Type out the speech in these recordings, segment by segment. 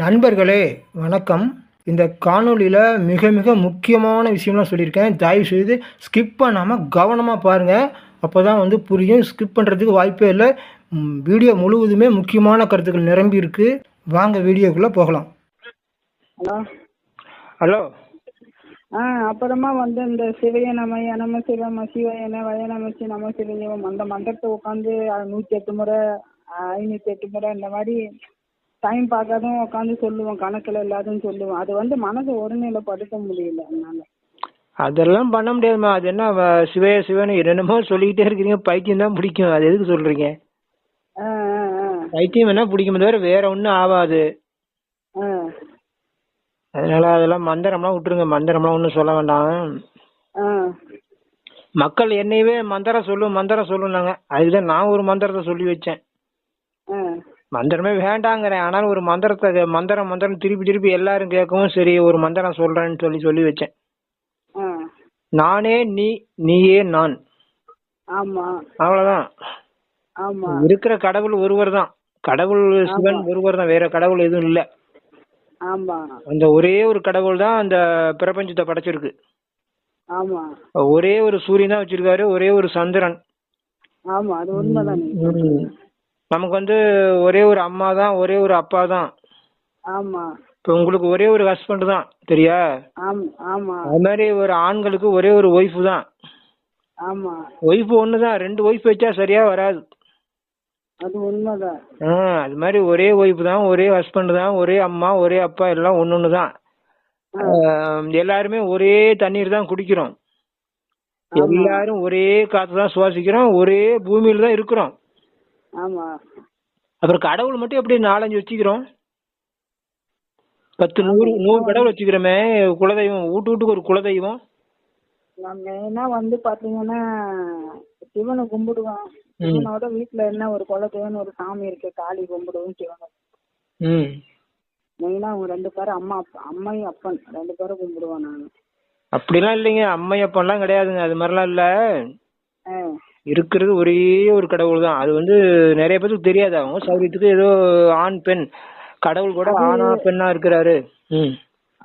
நண்பர்களே வணக்கம். இந்த காணொளியில் மிக மிக முக்கியமான விஷயம்லாம் சொல்லியிருக்கேன். தயவு செய்து ஸ்கிப் பண்ணாமல் கவனமாக பாருங்கள் அப்போ தான் வந்து புரியும். ஸ்கிப் பண்ணுறதுக்கு வாய்ப்பே இல்லை. வீடியோ முழுவதுமே முக்கியமான கருத்துக்கள் நிரம்பி இருக்கு. வாங்க வீடியோக்குள்ளே போகலாம். ஹலோ. ஹலோ. ஆ அப்புறமா வந்து இந்த சிவைய நமய நம சிவம சிவயன வய நமச்சி நம சிவயம் அந்த மந்திரத்தை உட்காந்து நூற்றி எட்டு முறை ஐநூற்றி எட்டு முறை இந்த மாதிரி டைம் பார்க்காதும் உட்காந்து சொல்லுவோம் கணக்கில் இல்லாதுன்னு சொல்லுவோம் அது வந்து மனசை ஒருநிலைப்படுத்த முடியல அதனால அதெல்லாம் பண்ண முடியாதுமா. அது என்ன வ- சிவய சிவனு என்னென்னமோ சொல்லிக்கிட்டே இருக்கிறீங்க. பைத்தியம் தான் பிடிக்கும். அது எதுக்கு ஆ பைத்தியம் வேணா பிடிக்கும்? தவிர வேற ஒன்றும் ஆகாது அதனால அதெல்லாம் மந்திரம்லாம் விட்டுருங்க. மந்திரம்லாம் ஒன்றும் சொல்ல வேண்டாம். மக்கள் என்னையவே மந்திரம் சொல்லு மந்திரம் சொல்லுனாங்க அதுதான் நான் ஒரு மந்திரத்தை சொல்லி வச்சேன். மந்திரமே வேண்டாங்கிறேன். ஆனால் ஒரு மந்திரத்தை மந்திரம் மந்திரம் திருப்பி திருப்பி எல்லாரும் கேட்கவும் சரி ஒரு மந்திரம் சொல்றேன்னு சொல்லி சொல்லி வச்சேன். நானே நீ நீயே நான். அவ்வளவுதான். ஆமாம் இருக்கிற கடவுள் ஒருவர் தான் கடவுள் சிவன் ஒருவர் தான் வேற கடவுள் எதுவும் இல்ல. ஆமாம் அந்த ஒரே ஒரு கடவுள் தான் அந்த பிரபஞ்சத்தை படைச்சிருக்கு. ஆமாம் ஒரே ஒரு சூரியன் தான் வச்சிருக்காரு ஒரே ஒரு சந்திரன். ஆமாம் அது உண்மைதான். நமக்கு வந்து ஒரே ஒரு அம்மா தான் ஒரே ஒரு அப்பா தான் ஆமாம் இப்போ உங்களுக்கு ஒரே ஒரு ஹஸ்பண்ட் தான் சரியா ஆம் அது மாதிரி ஒரு ஆண்களுக்கு ஒரே ஒரு ஒய்ஃப் தான். ஆமாம் ஒய்ஃப் ஒன்று தான் ரெண்டு ஒய்ஃப் வச்சா சரியா வராது. அது உண்மைதான். ஆ அது மாதிரி ஒரே ஒய்ஃப் தான் ஒரே ஹஸ்பண்ட் தான் ஒரே அம்மா ஒரே அப்பா எல்லாம் ஒன்று ஒன்று தான் எல்லாருமே ஒரே தண்ணீர் தான் குடிக்கிறோம். எல்லாரும் ஒரே காற்று தான் சுவாசிக்கிறோம் ஒரே பூமியில தான் இருக்கிறோம். ஆமா. அப்புறம் கடவுள் மட்டும் எப்படி நாலஞ்சு வச்சுக்கிறோம்? பத்து நூறு நூறு கடவுள் வச்சுக்கிறோமே குலதெய்வம் வீட்டு வீட்டுக்கு ஒரு குலதெய்வம். மெயினா வந்து பாத்தீங்கன்னா சிவனை கும்பிடுவோம். சிவனோட வீட்டுல என்ன ஒரு குலதெய்வம்னு ஒரு சாமி இருக்கு காளி கும்பிடுவோம் சிவனை. மெயினா அவங்க ரெண்டு பேரும் அம்மா அம்மையும் அப்பன் ரெண்டு பேரும் கும்பிடுவேன் நான் அப்படிலாம் இல்லைங்க. அம்மையப்பன்லாம் கிடையாதுங்க. அது மாதிரிலாம் இல்ல. இருக்கிறது ஒரே ஒரு கடவுள் தான் அது வந்து நிறைய பேருக்கு தெரியாது அவங்க சௌரியத்துக்கு ஏதோ ஆண் பெண். கடவுள் கூட ஆணா பெண்ணா இருக்கிறாரு. ம்.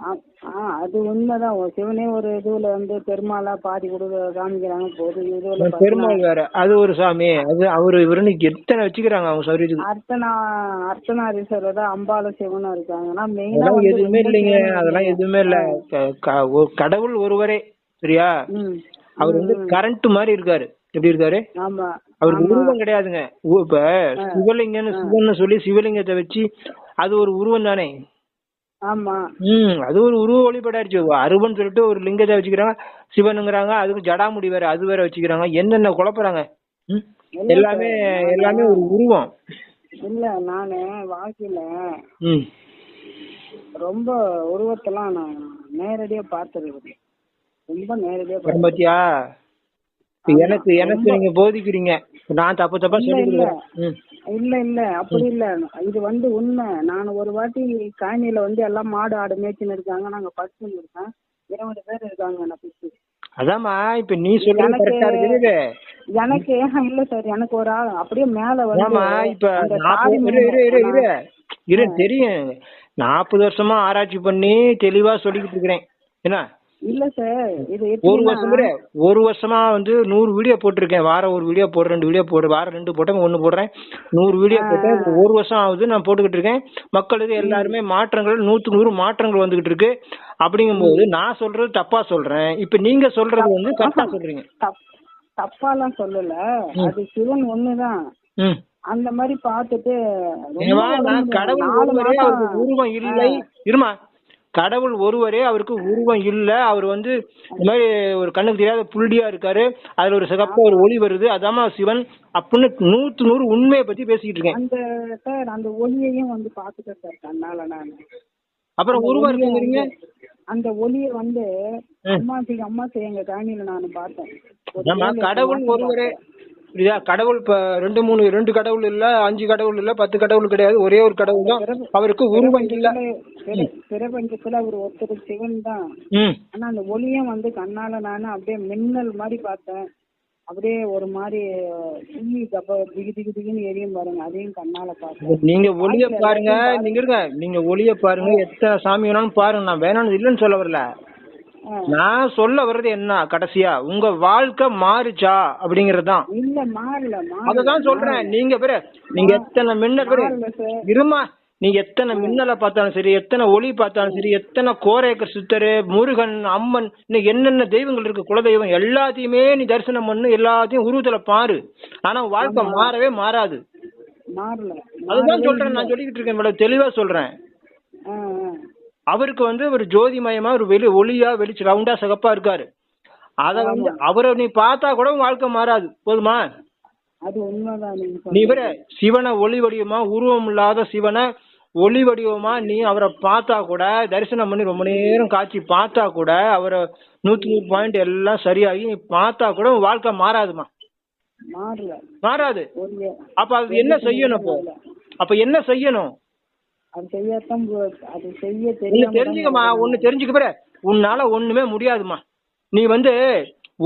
ஆ- ஆ அது உண்மைதான். சிவனே ஒரு இதுல வந்து பெருமாளா பாதி கொடுக்க காமிக்கிறாங்க. போது இதுல பெருமாள் வேற. அது ஒரு சாமி. அது அவரு இவருன்னு எத்தனை வச்சுக்கிறாங்க அவங்க சௌரியத்துக்கு? அர்த்தனா அர்த்தநாரீஸ்வரர் அம்பாலும் சிவனும் இருக்காங்க. ஆனா மெயினா எதுவுமே இல்லைங்க. அதெல்லாம் எதுவுமே இல்ல. கடவுள் ஒருவரே. சரியா? அவர் வந்து கரண்ட் மாதிரி இருக்காரு. எப்படி இருக்காரு? ஆமா. அவருக்கு உருவம் கிடையாதுங்க. இப்ப சிவலிங்கன்னு சிவன்னு சொல்லி சிவலிங்கத்தை வச்சு அது ஒரு உருவம் தானே? ஆமா. ம் அது ஒரு உருவ வழிபாடாயிருச்சு. அருவன் சொல்லிட்டு ஒரு லிங்கத்தை வச்சுக்கிறாங்க சிவனுங்கிறாங்க அதுக்கு ஜடாமுடி வேற அது வேற வச்சுக்கிறாங்க. என்னென்ன குழப்பறாங்க? எல்லாமே எல்லாமே ஒரு உருவம். இல்ல நானு வாழ்க்கையில ரொம்ப உருவத்தெல்லாம் நான் நேரடியா பார்த்துருக்கேன் ரொம்ப நேரடியா இப்ப எனக்கு எனக்கு நீங்க போதிக்கிறீங்க. நான் தப்பு தப்பா சொல்லி இல்ல. இல்ல அப்படி இல்ல. இது வந்து உண்மை. நான் ஒரு வாட்டி காணியில வந்து எல்லாம் மாடு ஆடு மேய்ச்சின்னு இருக்காங்க. நாங்க படுத்துன்னு இருக்கோம் இருபது பேர் இருக்காங்க என்ன சுத்தி அதாம்மா இப்ப நீ சொல்றது கரெக்டா இருக்குது. எனக்கு ஏன்? இல்ல சார். எனக்கு ஒரு ஆள். அப்படியே மேல வந்து இப்ப இரு இரு தெரியும். நாற்பது வருஷமா ஆராய்ச்சி பண்ணி தெளிவா சொல்லிக்கிட்டு இருக்கிறேன். என்ன? இல்ல சார் இது ஒரு வருஷம். ஒரு வருஷமா வந்து நூறு வீடியோ போட்டிருக்கேன். வாரம் ஒரு வீடியோ போடுறேன் ரெண்டு வீடியோ போடு வாரம் ரெண்டு போட்டேன் ஒன்னு போடுறேன். நூறு வீடியோ போட்டேன். ஒரு வருஷம் ஆகுது நான் போட்டுக்கிட்டு இருக்கேன். மக்களுக்கு எல்லாருமே மாற்றங்கள் நூத்துக்கு நூறு மாற்றங்கள் வந்துகிட்டு இருக்கு. அப்படிங்கும்போது நான் சொல்றது தப்பா சொல்றேன். இப்ப நீங்க சொல்றது வந்து கரெக்டா சொல்றீங்க. தப் தப்பாலாம் சொல்லல. அது சிவன் ஒண்ணுதான். அந்த மாதிரி உடம்பு கடவுள் உருவம் இல்லை. இருமா கடவுள் ஒருவரே அவருக்கு உருவம் இல்ல. அவர் வந்து இந்த மாதிரி ஒரு கண்ணுக்கு தெரியாத புள்ளியா இருக்காரு. அதுல ஒரு சிகப்பு ஒரு ஒளி வருது. அதாம்மா சிவன் அப்படின்னு நூத்து நூறு உண்மையை பத்தி பேசிக்கிட்டு இருக்கேன். அந்த சார் அந்த ஒளியையும் வந்து பார்த்துட்டேன் சார் கண்ணால நான். அப்புறம் உருவம் இருக்குங்கிறீங்க அந்த ஒளியை வந்து அம்மாச்சி அம்மாச்சி எங்க காணியில நான் பார்த்தேன். கடவுள் ஒருவரே. புரியுதா? கடவுள் இப்ப ரெண்டு மூணு ரெண்டு கடவுள் இல்ல அஞ்சு கடவுள் இல்ல பத்து கடவுள் கிடையாது. ஒரே ஒரு கடவுள் தான். அவருக்கு உருவம் இல்ல. பிர- பிரபஞ்சத்துல அவர் ஒருத்தர் சிவன் தான். ஆனா அந்த ஒளியும் வந்து கண்ணால நானு அப்படியே மின்னல் மாதிரி பார்த்தேன். அப்படியே ஒரு மாதிரி தீ கப்ப திகு திகு திகுன்னு எரியும் பாருங்க. அதையும் கண்ணால பார்த்தேன். நீங்க ஒளிய பாருங்க. நீங்க இருங்க. நீங்க ஒளிய பாருங்க. எத்தனை சாமி வேணாலும் பாருங்க. நான் வேணாம்னு இல்லைன்னு சொல்ல வரல. நான் சொல்ல வர்றது என்ன? கடைசியா உங்க வாழ்க்கை மாறுச்சா? அப்படிங்கறது தான் இல்ல மாறல அததான் சொல்றேன். நீங்க பேரு நீங்க எத்தனை மின்னல் பேரு இருமா நீங்க எத்தனை மின்னலை பார்த்தாலும் சரி எத்தனை ஒளி பார்த்தாலும் சரி எத்தனை கோரேக்கர் சித்தர் முருகன் அம்மன் இன்னும் என்னென்ன தெய்வங்கள் இருக்கு குலதெய்வம் எல்லாத்தையுமே நீ தரிசனம் பண்ணு எல்லாத்தையும் உருவத்துல பாரு. ஆனா வாழ்க்கை மாறவே மாறாது. அதுதான் சொல்றேன் நான் சொல்லிக்கிட்டு இருக்கேன் இவ்வளவு தெளிவா சொல்றேன். அவருக்கு வந்து ஒரு ஜோதிமயமா ஒரு வெளி ஒளியா வெளிச்சு ரவுண்டா சிகப்பா இருக்காரு. அத வந்து அவரை நீ பார்த்தா கூட உன் வாழ்க்கை மாறாது. போதுமா? அது உண்மைதான் நீ. வேற சிவனை ஒளி வடிவமா உருவம் இல்லாத சிவனை ஒளி வடிவமா நீ அவரை பார்த்தா கூட தரிசனம் பண்ணி ரொம்ப நேரம் காட்சி பார்த்தா கூட அவரை நூத்தி நூறு பாயிண்ட் எல்லாம் சரியாகி நீ பார்த்தா கூட உன் வாழ்க்கை மாறாதுமா? மாறாது. அப்ப அது என்ன செய்யணும் அப்போ அப்ப என்ன செய்யணும்? அது செய்யத்தான் அது செய்ய தெரியாம தெரிஞ்சுக்கமா ஒண்ணு தெரிஞ்சுக்க பாரு. உன்னால ஒண்ணுமே முடியாதுமா நீ வந்து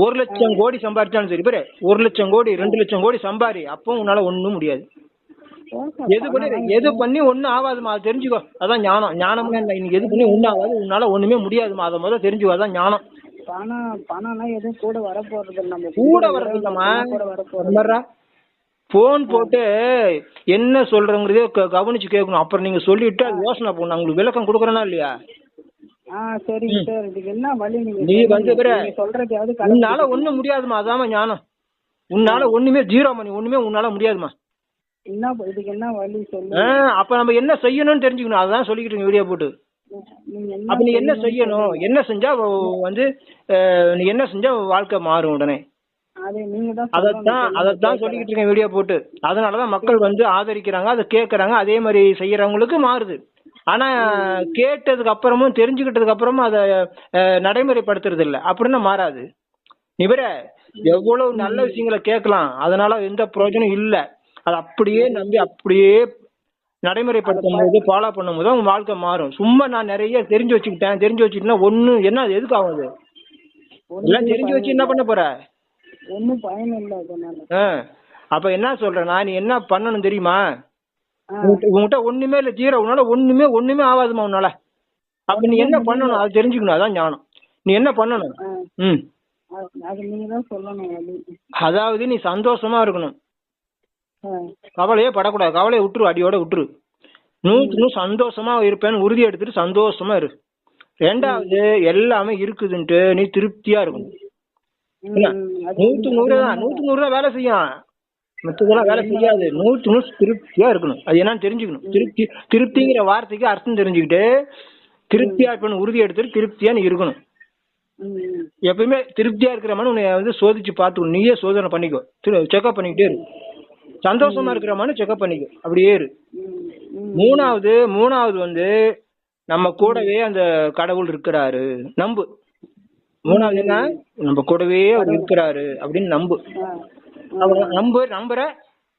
ஒரு லட்சம் கோடி சம்பாரிச்சாலும் சரி பாரு. ஒரு லட்சம் கோடி ரெண்டு லட்சம் கோடி சம்பாரி அப்போ உன்னால ஒண்ணும் முடியாது. எது பண்ணி எது பண்ணி ஒண்ணும் ஆகாதுமா அது தெரிஞ்சுக்கோ. அதான் ஞானம். ஞானம்னா இன்னைக்கு எது பண்ணி ஒண்ணும் ஆகாது உன்னால ஒண்ணுமே முடியாதுமா அதை முதல்ல தெரிஞ்சுக்கோ அதான் ஞானம். பணம் பணம்னா எதுவும் கூட வரப்போறது இல்ல நம்ம கூட வர்றது இல்லம்மா கூட வரப்போறது போன் போட்டு என்ன சொல்றங்கிறதே கவனிச்சு கேட்கணும் அப்புறம் நீங்க சொல்லிட்டு அது யோசனை பண்ணணும் உங்களுக்கு விளக்கம் கொடுக்குறேனா இல்லையா? சரிங்க சார். இதுக்கு என்ன வழி நீங்க நீ. வந்து சொல்றதையாவது உன்னால. ஒண்ணும் முடியாதுமா அதாம்மா ஞானம். உன்னால ஒண்ணுமே ஜீரோ மணி ஒண்ணுமே உன்னால முடியாதுமா என்ன இதுக்கு என்ன வழி அப்ப நம்ம என்ன செய்யணும்னு தெரிஞ்சுக்கணும். அதான் சொல்லிக்கிட்டு வீடியோ போட்டு. அப்ப நீ என்ன செய்யணும்? என்ன செஞ்சா வந்து நீ என்ன செஞ்சா வாழ்க்கை மாறும் உடனே? அதைத்தான் அதைத்தான் சொல்லிக்கிட்டு இருக்கேன் வீடியோ போட்டு. அதனாலதான் மக்கள் வந்து ஆதரிக்கிறாங்க அதை கேட்கறாங்க அதே மாதிரி செய்யறவங்களுக்கு மாறுது. ஆனா கேட்டதுக்கு அப்புறமும் தெரிஞ்சுக்கிட்டதுக்கு அப்புறமும் அதை நடைமுறைப்படுத்துறது இல்ல அப்படின்னா மாறாது. இவர எவ்வளவு நல்ல விஷயங்களை கேட்கலாம். அதனால எந்த பிரயோஜனம் இல்ல. அதை அப்படியே நம்பி அப்படியே நடைமுறைப்படுத்தும் போது ஃபாலோ பண்ணும் போது உங்க வாழ்க்கை மாறும். சும்மா நான் நிறைய தெரிஞ்சு வச்சுக்கிட்டேன் தெரிஞ்சு வச்சுக்கிட்டேன்னா ஒண்ணு என்ன அது? எதுக்கு ஆகுது எல்லாம் தெரிஞ்சு வச்சு என்ன பண்ண போற? ஒன்னும் பயன் இல்ல அதனால. ஆ. அப்ப என்ன சொல்றேன்னா நீ என்ன பண்ணணும் தெரியுமா? உன்கிட்ட ஒண்ணுமே இல்ல ஜீரோ உன்னால ஒண்ணுமே ஒண்ணுமே ஆகாதுமா உன்னால. அப்ப நீ என்ன பண்ணணும்? அது தெரிஞ்சுக்கணும் அதான் ஞானம். நீ என்ன பண்ணணும்? ஆ. ம். அது- அது நீங்க தான் சொல்லணும் வழி அதாவது நீ சந்தோஷமா இருக்கணும். கவலையே படக்கூடாது. கவலையை விட்டுரு அடியோட விட்டுரு நூற்றுக்கு நூறு சந்தோஷமா இருப்பேன்னு உறுதி எடுத்துட்டு சந்தோஷமா இரு. ரெண்டாவது எல்லாமே இருக்குதுன்ட்டு நீ திருப்தியா இருக்கணும். நூத்து நூறு தான் நூத்து நூறு தான் வேலை செய்யும். மற்றதெல்லாம் வேலை செய்யாது. நூத்து நூறு திருப்தியா இருக்கணும். அது என்னன்னு தெரிஞ்சுக்கணும். திருப்தி திருப்திங்கிற வார்த்தைக்கு அர்த்தம் தெரிஞ்சுக்கிட்டு திருப்தியா இருப்பேன்னு உறுதி எடுத்துட்டு திருப்தியா நீ இருக்கணும். எப்பயுமே திருப்தியா இருக்கிற மாதிரி உன்னை வந்து சோதிச்சு பார்த்துக்கணும். நீயே சோதனை பண்ணிக்கோ. செக்அப் பண்ணிக்கிட்டே இரு. சந்தோஷமா இருக்கிற மாதிரி செக்அப் பண்ணிக்கோ. அப்படியே இரு. மூணாவது மூணாவது வந்து நம்ம கூடவே அந்த கடவுள் இருக்கிறாரு. நம்பு. மூணாவது என்ன? நம்ம கூடவே அவர் இருக்கிறாரு அப்படின்னு நம்பு. அவர் நம்பு நம்புற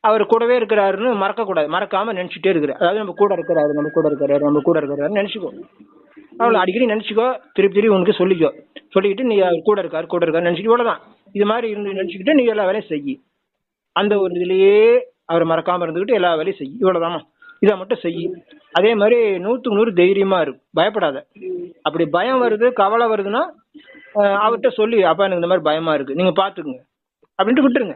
அவர் கூடவே இருக்கிறாருன்னு மறக்க கூடாது மறக்காம நினைச்சிட்டே இருக்கிற அதாவது நம்ம கூட இருக்கிறாரு நம்ம கூட இருக்கிறாரு நம்ம கூட இருக்கிறாரு நினைச்சுக்கோ. அவ்வளோ அடிக்கடி நினைச்சுக்கோ திருப்பி திருப்பி உனக்கு சொல்லிக்கோ. சொல்லிக்கிட்டு நீ அவர் கூட இருக்காரு கூட இருக்காரு நினைச்சிட்டு இவ்வளவுதான். இது மாதிரி இருந்து நினைச்சுக்கிட்டு நீ எல்லா வேலையும் செய். அந்த ஒரு இதுலயே அவர் மறக்காம இருந்துகிட்டு எல்லா வேலையும் செய். இவ்வளவுதாம்மா. இதை மட்டும் செய். அதே மாதிரி நூத்துக்கு நூறு தைரியமா இருக்கு பயப்படாத. அப்படி பயம் வருது கவலை வருதுன்னா அவர்கிட்ட சொல்லி அப்பா எனக்கு இந்த மாதிரி பயமா இருக்கு. நீங்க பாத்துக்குங்க. அப்படின்ட்டு விட்டுருங்க.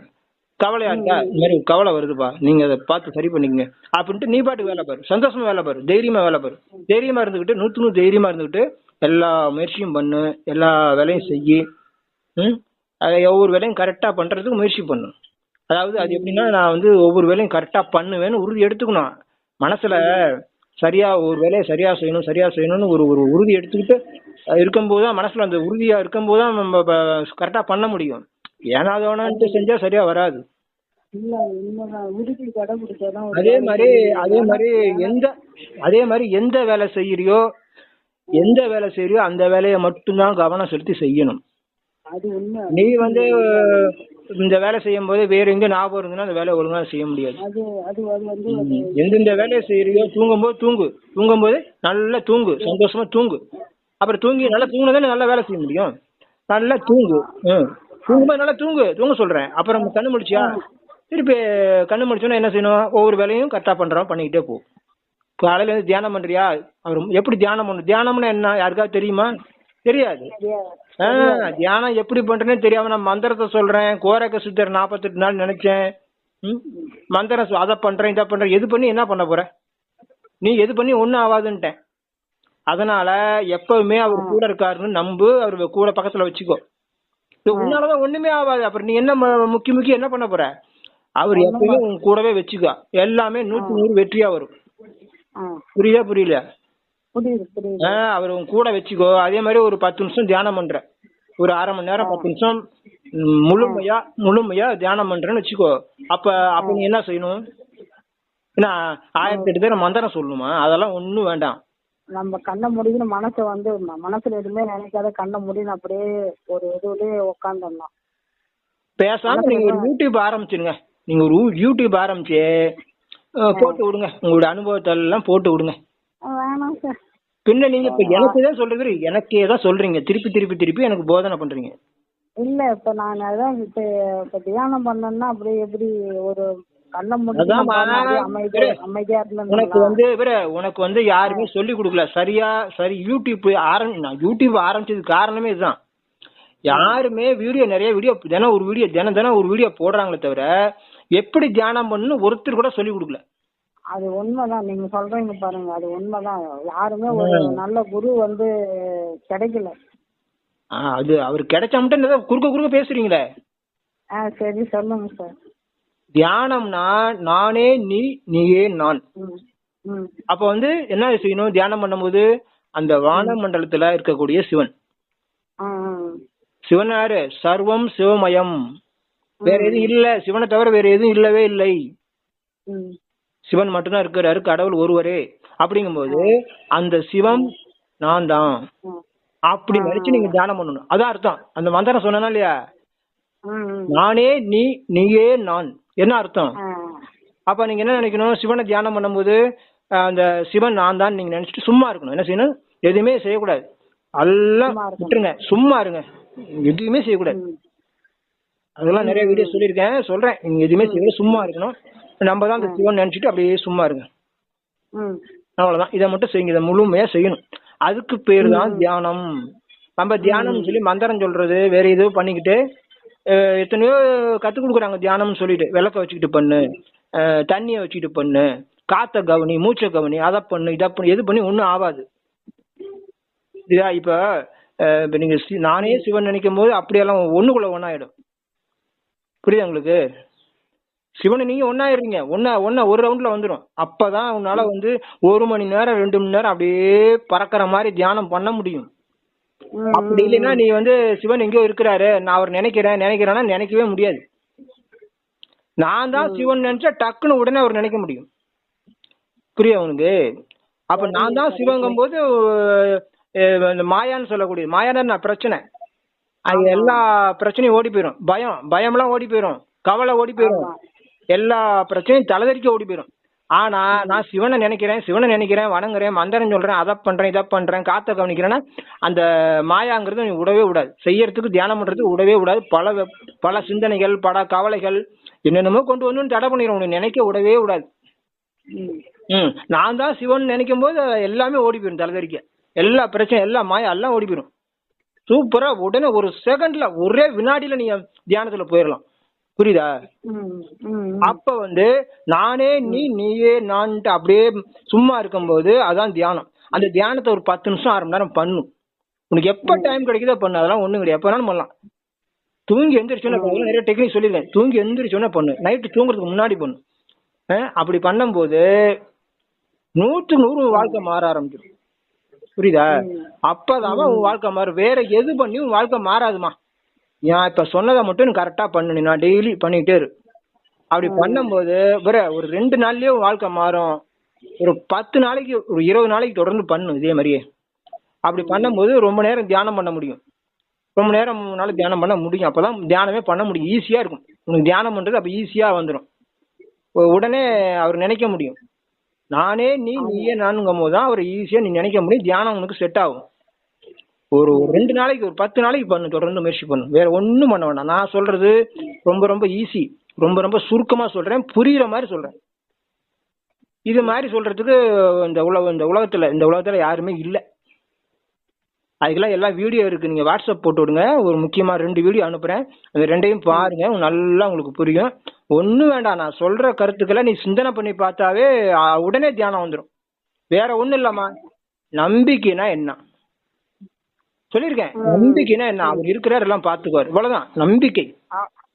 கவலையா இருக்கா? இந்த மாதிரி கவலை வருதுப்பா. நீங்க அதை பார்த்து சரி பண்ணிக்கங்க. அப்படின்ட்டு நீ பாட்டுக்கு வேலை பாரு. சந்தோஷமா வேலை பாரு. தைரியமா வேலை பாரு. தைரியமா இருந்துகிட்டு நூத்து நூறு தைரியமா இருந்துகிட்டு எல்லா முயற்சியும் பண்ணு. எல்லா வேலையும் செய்யி ம்? அதை ஒவ்வொரு வேலையும் கரெக்டா பண்றதுக்கு முயற்சி பண்ணு. அதாவது அது எப்படின்னா நான் வந்து ஒவ்வொரு வேலையும் கரெக்டா பண்ணுவேன்னு உறுதி எடுத்துக்கணும். மனசுல சரியா ஒரு வேலையை சரியா செய்யணும் சரியா செய்யணும்னு ஒரு ஒரு உறுதி எடுத்துக்கிட்டு இருக்கும்போது தான் மனசுல அந்த உறுதியா இருக்கும்போது தான் நம்ம கரெக்டா பண்ண முடியும். ஏன்னா அதோனன்ட்டு செஞ்சா சரியா வராது. அதே வேலை மாதிரி. அதே மாதிரி எந்த அதே மாதிரி எந்த வேலை செய்யறியோ எந்த வேலை செய்யறியோ அந்த வேலையை மட்டும்தான் கவனம் செலுத்தி செய்யணும். நீ வந்து இந்த வேலை செய்யும் போது வேற எங்க ஞாபகம் இருந்ததுன்னா அந்த வேலையை ஒழுங்கா செய்ய முடியாது. எந்தெந்த வேலையை செய்யறியோ தூங்கும்போது தூங்கு. தூங்கும்போது நல்லா தூங்கு. சந்தோஷமா தூங்கு. அப்புறம் தூங்கி நல்லா தூங்குனதானே நல்லா வேலை செய்ய முடியும். நல்லா தூங்கு. ம். தூங்கும்போது நல்லா தூங்கு. தூங்க சொல்றேன். அப்புறம் கண்ணு முடிச்சியா திருப்பி கண்ணு முடிச்சோன்னா என்ன செய்யணும்? ஒவ்வொரு வேலையும் கரெக்டாக பண்றோம். பண்ணிக்கிட்டே போ. காலையில இருந்து தியானம் பண்றியா? அவர் எப்படி தியானம் பண்ணும் தியானம்னா என்ன? யாருக்காவது தெரியுமா? தெரியாது. தியானம் எப்படி பண்றேன்னு தெரியாம நான் மந்திரத்தை சொல்றேன். கோரக்க சுத்தர் நாற்பத்தெட்டு நாள் நினைச்சேன். மந்திரம் அதை பண்றேன் இதை பண்றேன். எது பண்ணி என்ன பண்ண போற? நீ எது பண்ணி ஒன்றும் ஆகாதுன்ட்டேன் அதனால எப்பவுமே அவர் கூட இருக்காருன்னு நம்பு அவர் கூட பக்கத்துல வச்சுக்கோ. உன்னாலதான் ஒண்ணுமே ஆகாது. அப்புறம் நீ என்ன முக்கி முக்கி என்ன பண்ண போற? அவர் எப்பவுமே உன் கூடவே வச்சுக்கோ. எல்லாமே நூத்தி நூறு வெற்றியா வரும். புரியுதா புரியல? அவர் உன் கூட வச்சுக்கோ. அதே மாதிரி ஒரு பத்து நிமிஷம் தியானம் பண்ற. ஒரு அரை மணி நேரம் பத்து நிமிஷம் முழுமையா முழுமையா தியானம் பண்றேன்னு வச்சுக்கோ. அப்ப அப்ப நீ என்ன செய்யணும்? என்ன ஆயிரத்தி எட்டு பேர் மந்திரம் சொல்லணுமா? அதெல்லாம் ஒண்ணும் வேண்டாம். நம்ம கண்ணை முடிக்கணும் மனசை வந்து மனசுல எதுவுமே நினைக்காத கண்ணை முடின்னு அப்படியே ஒரு இதுலயே உட்காந்துடணும் பேசாம நீங்க ஒரு யூடியூப் ஆரம்பிச்சிருங்க நீங்க ஒரு யூடியூப் ஆரம்பிச்சு போட்டு விடுங்க. உங்களோட அனுபவத்தை எல்லாம் போட்டு விடுங்க. வேணாம் சார். பின்ன நீங்க இப்ப எனக்கு தான் சொல்றது எனக்கே தான் சொல்றீங்க. திருப்பி திருப்பி திருப்பி எனக்கு போதனை பண்றீங்க. இல்ல இப்ப நான் அதான் இப்ப இப்ப தியானம் பண்ணேன்னா அப்படியே எப்படி ஒரு உனக்கு வந்து உனக்கு வந்து யாருமே சொல்லி கொடுக்கல. சரியா சரி யூடியூப் ஆரம்பி யூடியூப் ஆரம்பிச்சதுக்கு காரணமே இதுதான். யாருமே வீடியோ நிறைய வீடியோ தினம் ஒரு வீடியோ தினம் தினம் ஒரு வீடியோ போடுறாங்களே தவிர எப்படி தியானம் பண்ணணும் ஒருத்தர் கூட சொல்லி கொடுக்கல. அது உண்மைதான். நீங்க சொல்றீங்க பாருங்க. அது உண்மைதான். யாருமே ஒரு நல்ல குரு வந்து கிடைக்கல. அது அவர் கிடைச்சா மட்டும் குறுக்க குறுக்க பேசுறீங்களே. ஆ சரி சொல்லுங்க சார். தியானம்னா நானே நீ நீயே நான். அப்ப வந்து என்ன செய்யணும்? தியானம் பண்ணும்போது அந்த வான மண்டலத்துல இருக்கக்கூடிய சிவன். ஆ ஆ. சிவன் யாரு? சர்வம் சிவமயம். வேற எதுவும் இல்ல. சிவனை தவிர வேற எதுவும் இல்லவே இல்லை. சிவன் மட்டும்தான் இருக்கிறாரு. கடவுள் ஒருவரே. அப்படிங்கும்போது அந்த சிவம் நான் தான். அப்படி நினைச்சு நீங்க தியானம் பண்ணணும். அதான் அர்த்தம். அந்த மந்திரம் சொன்னா இல்லையா. நானே நீ நீயே நான். என்ன அர்த்தம்? அப்ப நீங்க என்ன நினைக்கணும்? சிவனை தியானம் பண்ணும்போது அந்த சிவன் நான் தான் நீங்க நினைச்சிட்டு சும்மா இருக்கணும். என்ன செய்யணும்? எதுவுமே செய்யக்கூடாது. எல்லாம். விட்டுருங்க. சும்மா இருங்க. எதுவுமே செய்யக்கூடாது. அதெல்லாம் நிறைய வீடியோ சொல்லியிருக்கேன். சொல்றேன். நீங்க எதுவுமே செய்யக்கூடாது. சும்மா இருக்கணும். நம்ம தான் அந்த சிவன் நினைச்சிட்டு அப்படியே சும்மா இருங்க. அவ்வளவுதான். இதை மட்டும் செய்யுங்க. இதை முழுமையா செய்யணும். அதுக்கு பேர் தான் தியானம். நம்ம தியானம் சொல்லி மந்திரம் சொல்றது வேற எதுவும் பண்ணிக்கிட்டு எத்தனையோ கத்து கொடுக்குறாங்க தியானம்னு சொல்லிட்டு. விளக்க வச்சுக்கிட்டு பண்ணு. தண்ணியை வச்சுக்கிட்டு பண்ணு. காத்த கவனி மூச்சை கவனி அதை பண்ணு இதை பண்ணு. எது பண்ணி ஒன்றும் ஆகாது இதா இப்ப இப்ப நீங்க சி- நானே சிவன் நினைக்கும் போது அப்படியெல்லாம் ஒண்ணுக்குள்ள ஒன்னாயிடும் புரியுதா உங்களுக்கு? சிவனை நீங்க ஒன்னாயிருங்க ஒன்னா ஒன்னா ஒரு ரவுண்ட்ல வந்துடும் அப்பதான் உன்னால வந்து ஒரு மணி நேரம் ரெண்டு மணி நேரம் அப்படியே பறக்கிற மாதிரி தியானம் பண்ண முடியும். அப்படி இல்லைன்னா நீ வந்து சிவன் எங்கேயோ இருக்கிறாரு. நான் அவர் நினைக்கிறேன் நினைக்கிறேன்னா நினைக்கவே முடியாது. நான் தான் சிவன் நினைச்சா டக்குன்னு உடனே அவர் நினைக்க முடியும். புரியுதா உனக்கு? அப்ப நான் தான் சிவங்கும் போது மாயான்னு சொல்லக்கூடியது. மாயானா பிரச்சனை. அது எல்லா பிரச்சனையும் ஓடி போயிடும் பயம். பயம்லாம் ஓடி போயிடும் கவலை ஓடி போயிடும் எல்லா பிரச்சனையும் தலைதறிக்க ஓடி போயிடும் ஆனா நான் சிவனை நினைக்கிறேன் சிவனை நினைக்கிறேன் வணங்குறேன் மந்திரம் சொல்றேன் அதை பண்றேன் இதை பண்றேன் காத்த கவனிக்கிறேன்னா அந்த மாயாங்கிறது நீ விடவே விடாது செய்யறதுக்கு தியானம் பண்றதுக்கு விடவே விடாது பல பல சிந்தனைகள் பல கவலைகள் என்னென்னமோ கொண்டு வந்து தடை பண்ணிடும் உன்னை நினைக்க விடவே விடாது ம் ம் நான் தான் சிவன் நினைக்கும் போது எல்லாமே ஓடி போயிடும் தலைதறிக்க. எல்லா பிரச்சனை எல்லா மாயா எல்லாம் ஓடி போயிடும் சூப்பரா உடனே ஒரு செகண்ட்ல ஒரே வினாடியில நீ தியானத்துல போயிடலாம் புரியுதா? அப்ப வந்து நானே நீ நீயே நான்ட்டு அப்படியே சும்மா இருக்கும்போது அதான் தியானம். அந்த தியானத்தை ஒரு பத்து நிமிஷம் அரை மணி நேரம் பண்ணும். உனக்கு எப்ப டைம் கிடைக்குதோ பண்ணு. அதெல்லாம் ஒண்ணும் கிடையாது. எப்ப வேணாலும் பண்ணலாம். தூங்கி எந்திரிச்சோன்னே. நிறைய டெக்னிக் சொல்லியிருக்கேன். தூங்கி எந்திரிச்சோன்னே பண்ணு. நைட்டு தூங்குறதுக்கு முன்னாடி பண்ணு. அப்படி பண்ணும்போது நூற்றுக்கு நூறு வாழ்க்கை மாற ஆரம்பிச்சிடும் புரியுதா? அப்பதான் உன் வாழ்க்கை மாறும். வேற எது பண்ணி உன் வாழ்க்கை மாறாதுமா? நான் இப்ப சொன்னதை மட்டும் நீ கரெக்டா பண்ணு. நீ நான் டெய்லி பண்ணிக்கிட்டே இரு. அப்படி பண்ணும்போது வேற ஒரு ரெண்டு நாள்லயே உன் வாழ்க்கை மாறும். ஒரு பத்து நாளைக்கு ஒரு இருபது நாளைக்கு தொடர்ந்து பண்ணு இதே மாதிரியே. அப்படி பண்ணும்போது ரொம்ப நேரம் தியானம் பண்ண முடியும். ரொம்ப நேரம் உன்னால தியானம் பண்ண முடியும். அப்பதான் தியானமே பண்ண முடியும். ஈஸியா இருக்கும். உனக்கு தியானம் பண்றது அப்ப ஈஸியா வந்துடும் உடனே அவர் நினைக்க முடியும். நானே நீ நீயே நானுங்கும் போது தான் அவர் ஈஸியா நீ நினைக்க முடியும். தியானம் உனக்கு செட் ஆகும். ஒரு ஒரு ரெண்டு நாளைக்கு ஒரு பத்து நாளைக்கு பண்ணு தொடர்ந்து முயற்சி பண்ணு. வேற ஒண்ணும் பண்ண வேண்டாம். நான் சொல்றது ரொம்ப ரொம்ப ஈஸி ரொம்ப ரொம்ப சுருக்கமா சொல்றேன். புரியுற மாதிரி சொல்றேன். இது மாதிரி சொல்றதுக்கு இந்த உலக இந்த உலகத்துல இந்த உலகத்துல யாருமே இல்ல. அதுக்கெல்லாம் எல்லாம் வீடியோ இருக்கு. நீங்க வாட்ஸ்அப் போட்டு விடுங்க. ஒரு முக்கியமா ரெண்டு வீடியோ அனுப்புறேன். அந்த ரெண்டையும் பாருங்க. நல்லா உங்களுக்கு புரியும். ஒண்ணும் வேண்டாம். நான் சொல்ற கருத்துக்களை நீ சிந்தனை பண்ணி பார்த்தாவே உடனே தியானம் வந்துடும் வேற ஒண்ணும் இல்லம்மா நம்பிக்கைனா என்ன? சொல்லியிருக்கேன். நம்பிக்கைனா என்ன? அவர் இருக்கிறார் எல்லாம் பாத்துக்குவார் இவ்வளவுதான். நம்பிக்கை.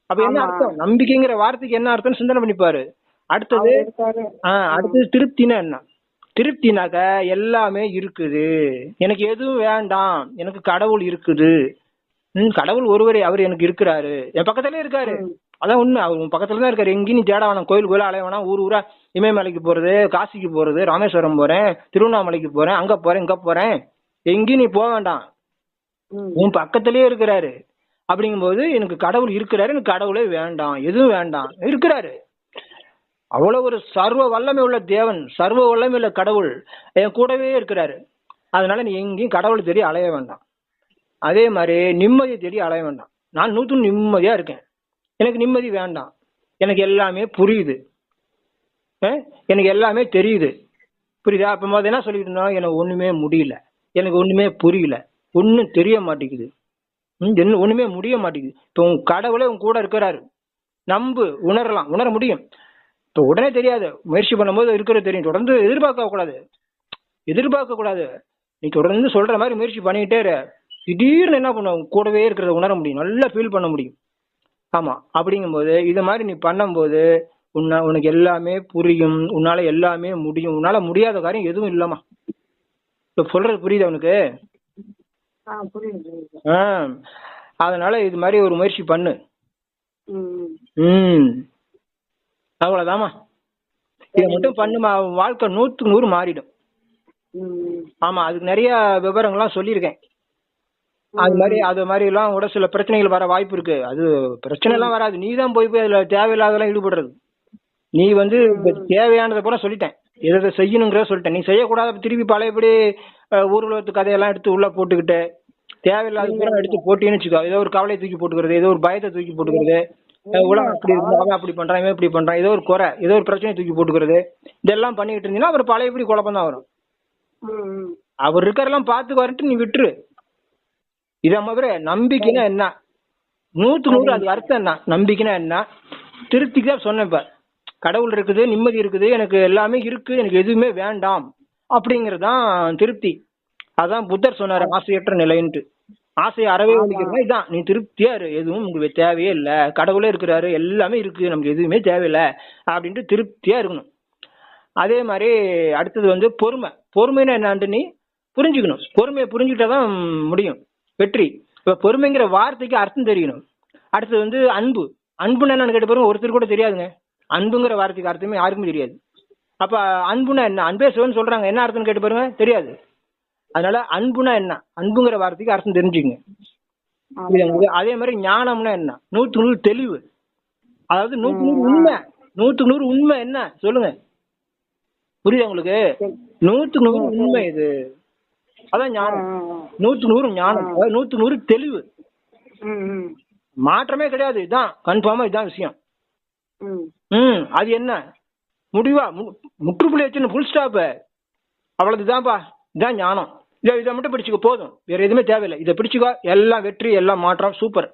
அப்ப என்ன. அர்த்தம்? நம்பிக்கைங்கிற வார்த்தைக்கு என்ன அர்த்தம் சிந்தனை பண்ணிப்பாரு அடுத்தது அவர் இருக்காரு. ஆ, அடுத்தது திருப்தினா என்ன? திருப்தினாக்க எல்லாமே இருக்குது. எனக்கு எதுவும் வேண்டாம். எனக்கு கடவுள் இருக்குது. ம் கடவுள் ஒருவரே அவர் எனக்கு இருக்கிறாரு. என் பக்கத்துலயே இருக்காரு. அதான் உண்மை. அவர் பக்கத்துல தான் இருக்காரு. எங்கேயும் நீ தேட வேணாம். கோயில் கோயில அலைய வேணாம். ஊர் ஊரா இமயமலைக்கு போறது காசிக்கு போறது ராமேஸ்வரம் போறேன் திருவண்ணாமலைக்கு போறேன் அங்க போறேன் இங்க போறேன். எங்கேயும் நீ போக வேண்டாம். உன் பக்கத்திலேயே இருக்கிறாரு. அப்படிங்கும்போது எனக்கு கடவுள் இருக்கிறாரு. எனக்கு கடவுளே வேண்டாம். எதுவும் வேண்டாம். இருக்கிறாரு. அவ்வளவு ஒரு சர்வ வல்லமை உள்ள தேவன் சர்வ வல்லமை உள்ள கடவுள் என் கூடவே இருக்கிறாரு. அதனால நீ எங்கேயும் கடவுளை தேடி அலைய வேண்டாம். அதே மாதிரி நிம்மதியை தேடி அலைய வேண்டாம். நான் நூற்று நிம்மதியா இருக்கேன். எனக்கு நிம்மதி வேண்டாம். எனக்கு எல்லாமே புரியுது. எனக்கு எல்லாமே தெரியுது. புரியுதா? அப்போ முதல்ல என்ன சொல்லிட்டு இருந்தோம்? எனக்கு ஒண்ணுமே முடியல. எனக்கு ஒண்ணுமே புரியல. ஒன்றும் தெரிய மாட்டேங்குது. ம், என்ன ஒண்ணுமே முடிய மாட்டேங்குது. இப்போ உன் கடவுளே உன் கூட இருக்கிறாரு. நம்பு உணரலாம். உணர முடியும். இப்போ உடனே தெரியாது முயற்சி பண்ணும்போது இருக்கிறது தெரியும். தொடர்ந்து எதிர்பார்க்க கூடாது எதிர்பார்க்க கூடாது நீ தொடர்ந்து சொல்ற மாதிரி முயற்சி பண்ணிக்கிட்டே இரு. திடீர்னு என்ன பண்ணுவோம் உன் கூடவே இருக்கிறத உணர முடியும். நல்லா ஃபீல் பண்ண முடியும். ஆமா அப்படிங்கும்போது இது மாதிரி நீ பண்ணும்போது உன்ன உனக்கு எல்லாமே புரியும். உன்னால எல்லாமே முடியும். உன்னால முடியாத காரியம் எதுவும் இல்லாமா. இப்போ சொல்றது புரியுது உனக்கு ஆ புரியுது புரியுது ஆ அதனால இது மாதிரி ஒரு முயற்சி பண்ணு. ம் ம். அவ்வளவுதாம்மா. இதை மட்டும் பண்ணுமா வாழ்க்கை நூத்துக்கு நூறு மாறிடும். ஆமா அதுக்கு நிறைய விவரங்கள்லாம் சொல்லியிருக்கேன். அது மாதிரி அது மாதிரி எல்லாம் கூட சில பிரச்சனைகள் வர வாய்ப்பு இருக்கு. அது பிரச்சனை எல்லாம் வராது. நீ தான் போய் போய் அதுல தேவையில்லாதெல்லாம் ஈடுபடுறது. நீ வந்து தேவையானதை பூரா சொல்லிட்டேன். எதை செய்யணுங்கிறத சொல்லிட்டேன். நீ செய்யக்கூடாத திருப்பி பழையபடி அஹ், ஊர் உலகத்து கதையெல்லாம் எடுத்து உள்ள போட்டுக்கிட்டு தேவையில்லாத பூரா எடுத்து போட்டீங்கன்னு வச்சுக்கோ. ஏதோ ஒரு கவலையை தூக்கி போட்டுக்கிறது ஏதோ ஒரு பயத்தை தூக்கி போட்டுக்கிறது. உலகம் அப்படி இருக்கு அவன் அப்படி பண்றான் இவன் இப்படி பண்றான் ஏதோ ஒரு குறை ஏதோ ஒரு பிரச்சனையை தூக்கி போட்டுக்கிறது. இதெல்லாம் பண்ணிக்கிட்டு இருந்தீங்கன்னா அப்புறம் பழையபடி குழப்பம் தான் வரும். அவர் இருக்காரெல்லாம் பார்த்துக்குவாருன்ட்டு நீ விட்டுரு. இதை மாதிரி நம்பிக்கைன்னா என்ன? நூத்து நூறு அது அர்த்தம் என்ன? நம்பிக்கைன்னா என்ன? திருப்திக்கு தான் சொன்னேன் இப்ப. கடவுள் இருக்குது நிம்மதி இருக்குது எனக்கு எல்லாமே இருக்கு எனக்கு எதுவுமே வேண்டாம். அப்படிங்கிறது தான் திருப்தி. அதான் புத்தர் சொன்னாரு ஆசையற்ற நிலைன்ட்டு. ஆசையை அறவே ஒழிக்கிறதுனா இதான். நீ திருப்தியா இரு. எதுவும் உங்களுக்கு தேவையே இல்லை. கடவுளே இருக்கிறாரு. எல்லாமே இருக்கு. நமக்கு எதுவுமே தேவையில்லை. அப்படின்ட்டு திருப்தியா இருக்கணும். அதே மாதிரி அடுத்தது வந்து பொறுமை. பொறுமைன்னா என்னான்ட்டு நீ புரிஞ்சுக்கணும். பொறுமையை புரிஞ்சுக்கிட்டா தான் முடியும். வெற்றி. இப்ப பொறுமைங்கிற வார்த்தைக்கு அர்த்தம் தெரியணும். அடுத்தது வந்து அன்பு. அன்புன்னா என்னன்னு கேட்ட பிறகு ஒருத்தர் கூட தெரியாதுங்க. அன்புங்கிற வார்த்தைக்கு அர்த்தமே யாருக்குமே தெரியாது. அப்ப அன்புனா என்ன? அன்பே சிவன் சொல்றாங்க. என்ன அர்த்தம்னு கேட்டு பாருங்க தெரியாது. அதனால அன்புனா என்ன? அன்புங்கிற வார்த்தைக்கு அர்த்தம் உங்களுக்கு? அதே மாதிரி ஞானம்னா என்ன? நூத்துக்கு நூறு தெளிவு. அதாவது நூத்துக்கு நூறு உண்மை. நூத்துக்கு நூறு உண்மை என்ன? சொல்லுங்க. புரியுதா உங்களுக்கு? நூத்துக்கு நூறு உண்மை இது. அதான் ஞானம். நூத்துக்கு நூறு ஞானம். அதாவது நூத்துக்கு நூறு தெளிவு. மாற்றமே கிடையாது. இதான். கன்ஃபார்மா இதான் விஷயம். ம். அது என்ன? முடிவா? மு- முற்றுப்புள்ளி வச்சு ஃபுல் ஸ்டாப் அவ்வளவுதான்ப்பா இதான் ஞானம். இதை இதை மட்டும் பிடிச்சுக்க போதும். வேற எதுவுமே தேவையில்லை. இதை பிடிச்சுக்கோ எல்லாம் வெற்றி எல்லாம் மாற்றம் சூப்பர்.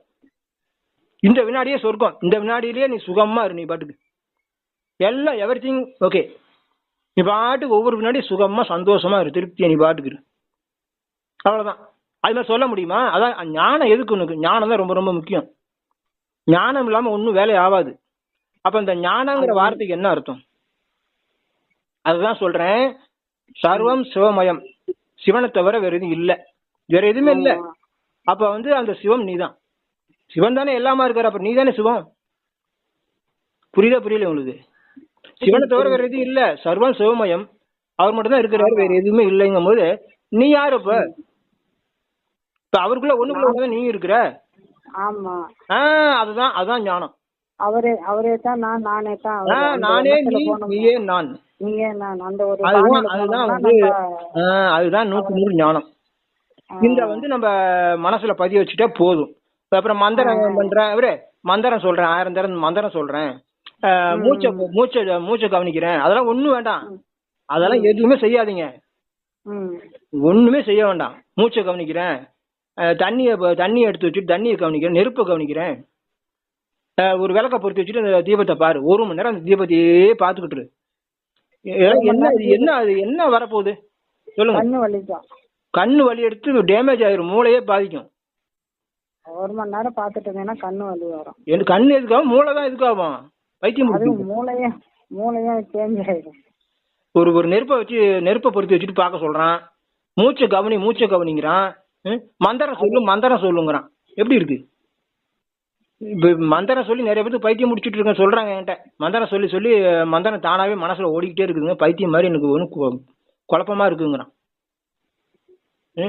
இந்த வினாடியே சொர்க்கம். இந்த வினாடியிலேயே நீ சுகமா இரு நீ பாட்டுக்கு. எல்லாம் எவ்ரி திங் ஓகே நீ பாட்டுக்கு ஒவ்வொரு வினாடியும் சுகமா சந்தோஷமா இரு திருப்தியா நீ பாட்டுக்கு இரு. அவ்வளவுதான். அது மாதிரி சொல்ல முடியுமா? அதான் ஞானம் எதுக்கு உனக்கு? ஞானம் தான் ரொம்ப ரொம்ப முக்கியம். ஞானம் இல்லாம ஒன்றும் வேலை ஆகாது. அப்ப இந்த ஞானங்கிற வார்த்தைக்கு என்ன அர்த்தம்? அதுதான் சொல்றேன். சர்வம் சிவமயம். சிவனை தவிர வேற எதுவும் இல்ல. வேற எதுவுமே இல்ல. அப்ப வந்து அந்த சிவம் நீதான். சிவன் தானே எல்லாமா இருக்காரு. அப்ப நீ தானே சிவம்? புரியுதா புரியல உங்களுக்கு? சிவனை தவிர வேற எதுவும் இல்ல. சர்வம் சிவமயம். அவர் மட்டும் தான் இருக்கிறாரு. வேற எதுவுமே இல்லைங்கும் போது நீ யாரு இப்ப இப்ப அவருக்குள்ள ஒண்ணுக்குள்ள ஒண்ணுதான் நீ இருக்கிற? ஆமா. ஆஹ் அதுதான் அதுதான் ஞானம். அவரே அவரே தான் நான் நானே தான். நானே நீ. நீயே நான். அதுதான் நூத்தி நூறு ஞானம். இந்த வந்து நம்ம மனசுல பதிய வச்சுட்டா போதும். அப்புறம் மந்திரம் பண்றேன். அவரு மந்திரம் சொல்றேன். ஆயிரம் தரம் மந்திரம் சொல்றேன். மூச்சை மூச்சை மூச்சை கவனிக்கிறேன். அதெல்லாம் ஒண்ணும் வேண்டாம். அதெல்லாம் எதுவுமே செய்யாதீங்க. ஒண்ணுமே செய்ய வேண்டாம். மூச்சை கவனிக்கிறேன். தண்ணியை தண்ணியை எடுத்து வச்சுட்டு தண்ணியை கவனிக்கிறேன். நெருப்பை கவனிக்கிறேன். ஒரு விளக்க பொருத்தி வச்சுட்டு அந்த தீபத்தை பாரு. ஒரு மணி நேரம் அந்த தீபத்தையே பார்த்துக்கிட்டு என்ன அது? என்ன வரப்போகுது? சொல்லுங்க. கண்ணு வலிக்கும் கண்ணு வலி எடுத்து டேமேஜ் ஆயிரும். மூளையே பாதிக்கும். ஒரு மணி நேரம் இருந்தேன்னா கண்ணு வலி வரும். எனக்கு கண்ணு எதுக்காகும் மூளை தான் எதுக்காகும்? பைத்தியம் பிடிக்கும். அதுவும் மூளையே மூளையே சேஞ்ச் ஆயிடும் ஒரு ஒரு நெருப்பை வச்சு நெருப்பை பொருத்தி வச்சுட்டு பார்க்க சொல்றான். மூச்சை கவனி மூச்சை கவனிங்கிறான்? மந்திரம் சொல்லு மந்திரம் சொல்லுங்கிறான். எப்படி இருக்கு? இப்ப மந்திரம் சொல்லி நிறைய பேருக்கு பைத்தியம் முடிச்சிட்டு இருக்கேன் சொல்றாங்க என்கிட்ட. மந்திரம் சொல்லி சொல்லி மந்திரம் தானாவே மனசுல ஓடிக்கிட்டே இருக்குதுங்க. பைத்தியம் மாதிரி எனக்கு ஒன்றும் குழப்பமா இருக்குங்கிறான்.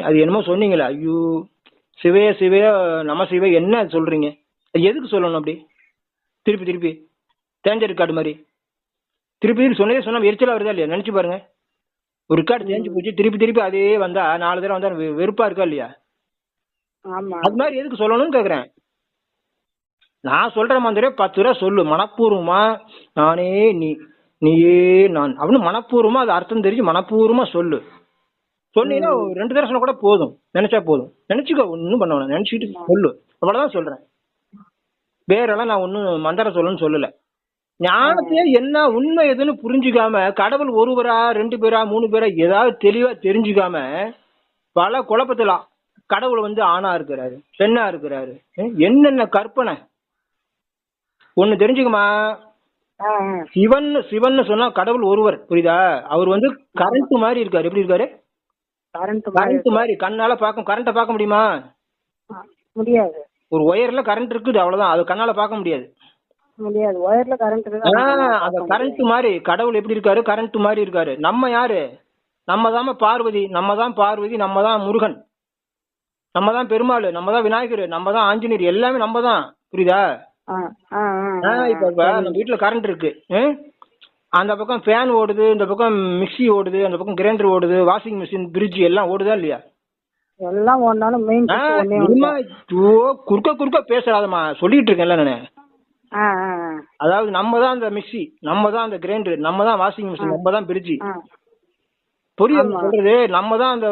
அது என்னமோ சொன்னீங்களே. ஐயோ சிவைய சிவைய நம சிவை என்ன சொல்றீங்க? எதுக்கு சொல்லணும் அப்படி? திருப்பி திருப்பி. தேஞ்ச ரெக்கார்டு மாதிரி. திருப்பி திருப்பி சொன்னதே சொன்னா எரிச்சலா வருதா இல்லையா? நினைச்சு பாருங்க. ஒரு ரெக்கார்டு தேஞ்சு போச்சு. திருப்பி திருப்பி அதே வந்தா நாலு தடவை வந்தா வெ- வெறுப்பா இருக்கா இல்லையா? அது மாதிரி எதுக்கு சொல்லணும்னு கேக்குறேன். நான் சொல்ற மாதிரி பத்து ரூபா சொல்லு. மனப்பூர்வமா நானே நீ நீயே நான். அப்படின்னு மனப்பூர்வமா அது அர்த்தம் தெரிஞ்சு மனப்பூர்வமா சொல்லு. சொன்னீங்கன்னா ரெண்டு தடவை சொன்னா கூட போதும். நினைச்சா போதும். நினைச்சுக்கோ ஒன்றும் பண்ண வேணாம். நினைச்சிட்டு சொல்லு. அவ்வளவுதான் சொல்றேன். வேறெல்லாம் நான் ஒன்றும் மந்திரம் சொல்லணும்னு சொல்லல. ஞானத்தையே என்ன உண்மை எதுன்னு புரிஞ்சுக்காம கடவுள் ஒருவரா ரெண்டு பேரா மூணு பேரா ஏதாவது தெளிவா தெரிஞ்சுக்காம பல குழப்பத்துல கடவுள் வந்து ஆணா இருக்கிறாரு பெண்ணா இருக்கிறாரு. என்னென்ன கற்பனை? ஒண்ணு தெரிஞ்சுக்குமா. சிவன் சிவன் சொன்னா கடவுள் ஒருவர் புரியுதா? அவர் வந்து கரண்ட் மாதிரி இருக்காரு. எப்படி இருக்காரு? கரண்ட் மாதிரி கண்ணால பார்க்க கரண்ட பார்க்க முடியுமா? முடியாது. ஒரு ஒயர்ல கரண்ட் இருக்குது அவ்வளவுதான். அது கண்ணால பார்க்க முடியாது. முடியாது. ஒயர்ல கரண்ட் அந்த கரண்ட் மாதிரி. கடவுள் எப்படி இருக்காரு? கரண்ட் மாதிரி இருக்காரு. நம்ம யாரு? நம்ம தான் பார்வதி. நம்ம தான் பார்வதி நம்ம தான் முருகன். நம்ம தான் பெருமாள் நம்ம தான் விநாயகர் நம்ம தான் ஆஞ்சநேயர். எல்லாமே நம்ம தான் புரியுதா? இப்ப நம்ம வீட்டுல கரண்ட் இருக்கு? அந்த பக்கம் ஃபேன் ஓடுது இந்த பக்கம் மிக்ஸி ஓடுது அந்த பக்கம் கிரைண்டர் ஓடுது வாஷிங் மிஷின் ஃப்ரிட்ஜ் எல்லாம் ஓடுதா இல்லையா? எல்லாம் ஒன்னாலும் மெயின் குறுக்க குறுக்க பேசுறாதம்மா சொல்லிட்டு இருக்கேன்ல நானு. அதாவது நம்ம தான் அந்த மிக்ஸி நம்ம தான் அந்த கிரைண்டர் நம்ம தான் வாஷிங் மிஷின் நம்ம தான் ஃப்ரிட்ஜ் ஆ. புரியுது சொல்றது? நம்ம தான் அந்த.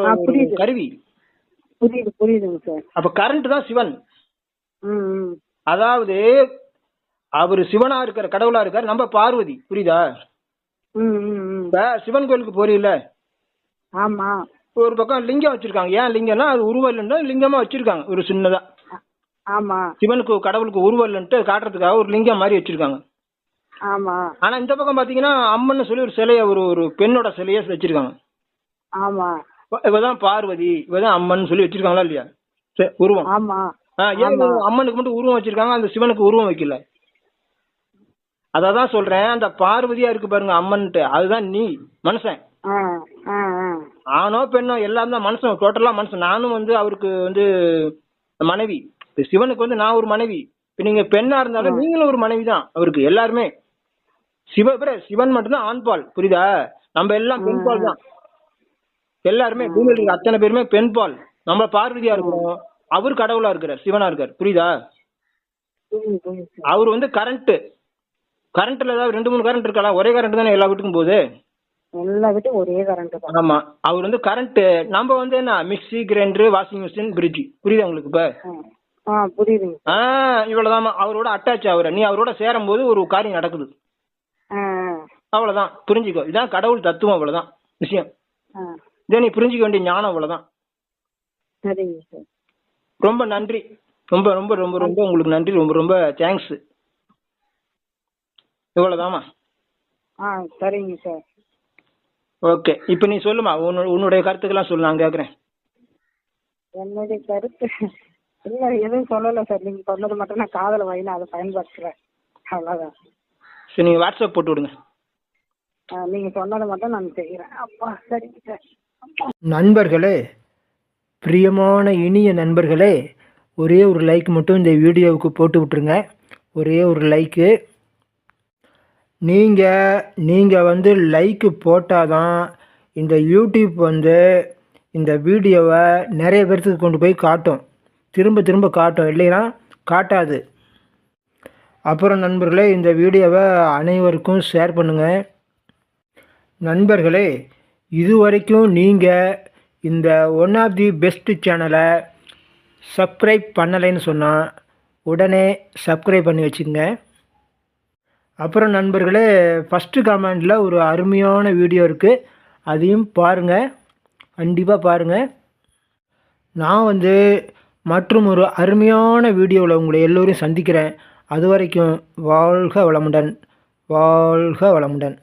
கருவி. புரியுது புரியுதுங்க சார். அப்ப கரண்ட் தான் சிவன். அதாவது அவர் சிவனா இருக்கிற கடவுளா இருக்கார் நம்ம பார்வதி புரியுதா? இப்ப சிவன் கோயிலுக்கு போறீல்ல? ஆமா. ஒரு பக்கம் லிங்கம் வச்சிருக்காங்க. ஏன் லிங்கம்னா அது உருவம் இல்லைன்னா லிங்கமா வச்சிருக்காங்க ஒரு சின்னதா. ஆமா. சிவனுக்கு கடவுளுக்கு உருவம் இல்லைன்ட்டு காட்டுறதுக்காக ஒரு லிங்கம் மாதிரி வச்சிருக்காங்க. ஆமா. ஆனா இந்த பக்கம் பாத்தீங்கன்னா அம்மன் சொல்லி ஒரு சிலைய ஒரு ஒரு பெண்ணோட சிலைய வச்சிருக்காங்க. ஆமா. இவ- இவதான் பார்வதி இவதான் அம்மன் சொல்லி வச்சிருக்காங்களா இல்லையா? உருவம். ஆமா. ஏன் அம்மனுக்கு மட்டும் உருவம் வச்சிருக்காங்க அந்த சிவனுக்கு உருவம் வைக்கல. அததான் சொல்றேன் அந்த பார்வதியா இருக்கு பாருங்க அம்மன்ட்டு அதுதான் நீ மனுஷன். ஆணோ பெண்ணோ எல்லாம் தான் மனுஷன் டோட்டலா மனுஷன். நானும் வந்து அவருக்கு வந்து மனைவி. சிவனுக்கு வந்து நான் ஒரு மனைவி. இப்ப நீங்க பெண்ணா இருந்தாலும் நீங்களும் ஒரு மனைவி தான் அவருக்கு எல்லாருமே. சிவ சிவன் மட்டும்தான் ஆண்பால் புரியுதா? நம்ம எல்லாம் பெண்பால் தான். எல்லாருமே பூமியில் அத்தனை பேருமே பெண்பால் நம்ம பார்வதியா இருக்கிறோம். அவர் கடவுளா இருக்கிறார் சிவனா இருக்கார். புரியுதா? புரியுது புரியுது அவர் வந்து கரண்ட் கரண்ட்ல ஏதாவது ரெண்டு மூணு கரண்ட் இருக்கலாம் ஒரே கரண்ட் தானே எல்லா வீட்டுக்கும் போகுது? எல்லா வீட்டும் ஒரே கரண்ட் ஆமா. அவர் வந்து கரண்ட் நம்ம வந்து என்ன? Mixie grinder washing machine fridge புரியுதா உங்களுக்கு இப்ப? ஆ இவ்வளவுதாம்மா. அவரோட அட்டாச் ஆகுற நீ அவரோட சேரும் போது ஒரு காரியம் நடக்குது. அவ்வளவுதான். புரிஞ்சுக்கோ. இதான் கடவுள் தத்துவம் அவ்வளவுதான். விஷயம். இதை நீ புரிஞ்சுக்க வேண்டிய ஞானம் அவ்வளவுதான். சரிங்க சார். ரொம்ப நன்றி. ரொம்ப ரொம்ப ரொம்ப ரொம்ப உங்களுக்கு நன்றி. ரொம்ப ரொம்ப தேங்க்ஸ் இவ்வளவுதாம்மா? ஆ சரிங்க சார். ஓகே இப்போ நீ சொல்லுமா உன்னு- உன்னுடைய கருத்துக்கெல்லாம் சொல்லு. நான் கேட்குறேன் என்னுடைய கருத்து இல்ல எதுவும் சொல்லல சார். நீங்க சொன்னது மட்டும் நான் காதல வாங்கி அதை பயன்படுத்துறேன். அவ்வளவுதான். சரி நீங்கள் வாட்ஸ்அப் போட்டு விடுங்க. ஆ, நீங்க சொன்னதை மட்டும் நான் செய்யறேன் அப்பா சரிங்க சார். நண்பர்களே பிரியமான இனிய நண்பர்களே ஒரே ஒரு லைக் மட்டும் இந்த வீடியோவுக்கு போட்டு விட்ருங்க ஒரே ஒரு லைக்கு நீங்கள் நீங்கள் வந்து லைக்கு போட்டால் தான் இந்த யூடியூப் வந்து இந்த வீடியோவை நிறைய பேர்த்துக்கு கொண்டு போய் காட்டும். திரும்ப திரும்ப காட்டும். இல்லைன்னா காட்டாது. அப்புறம் நண்பர்களே இந்த வீடியோவை அனைவருக்கும் ஷேர் பண்ணுங்கள் நண்பர்களே இதுவரைக்கும் நீங்கள் இந்த ஒன் ஆஃப் தி பெஸ்ட்டு சேனலை சப்ஸ்கிரைப் பண்ணலைன்னு சொன்னால் உடனே சப்ஸ்கிரைப் பண்ணி வச்சுக்கோங்க. அப்புறம் நண்பர்களே ஃபஸ்ட்டு கமெண்டில் ஒரு அருமையான வீடியோ இருக்குது அதையும் பாருங்கள் கண்டிப்பாக பாருங்கள் நான் வந்து மற்றும் ஒரு அருமையான வீடியோவில் உங்களை எல்லோரையும் சந்திக்கிறேன். அது வரைக்கும் வாழ்க வளமுடன். வாழ்க வளமுடன்.